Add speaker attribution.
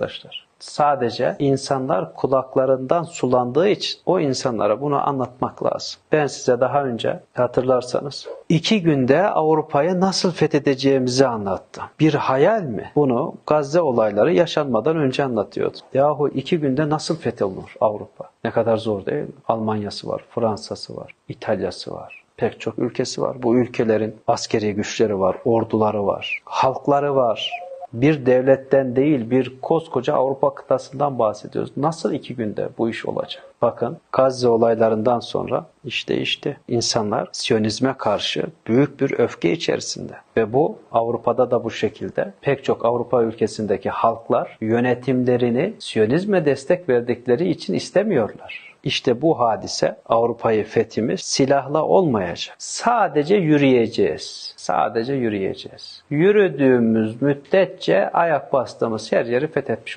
Speaker 1: arkadaşlar. Sadece insanlar kulaklarından sulandığı için o insanlara bunu anlatmak lazım. Ben size daha önce hatırlarsanız iki günde Avrupa'yı nasıl fethedeceğimizi anlattım. Bir hayal mi? Bunu Gazze olayları yaşanmadan önce anlatıyordum. Yahu iki günde nasıl fetholunur Avrupa? Ne kadar zor değil mi? Almanya'sı var, Fransa'sı var, İtalya'sı var pek çok ülkesi var. Bu ülkelerin askeri güçleri var, orduları var, halkları var. Bir devletten değil bir koskoca Avrupa kıtasından bahsediyoruz. Nasıl iki günde bu iş olacak? Bakın Gazze olaylarından sonra iş değişti. İnsanlar Siyonizme karşı büyük bir öfke içerisinde. Ve bu Avrupa'da da bu şekilde. Pek çok Avrupa ülkesindeki halklar yönetimlerini Siyonizme destek verdikleri için istemiyorlar. İşte bu hadise Avrupa'yı fethimiz silahla olmayacak. Sadece yürüyeceğiz. Sadece yürüyeceğiz. Yürüdüğümüz müddetçe ayak bastığımız her yeri fethetmiş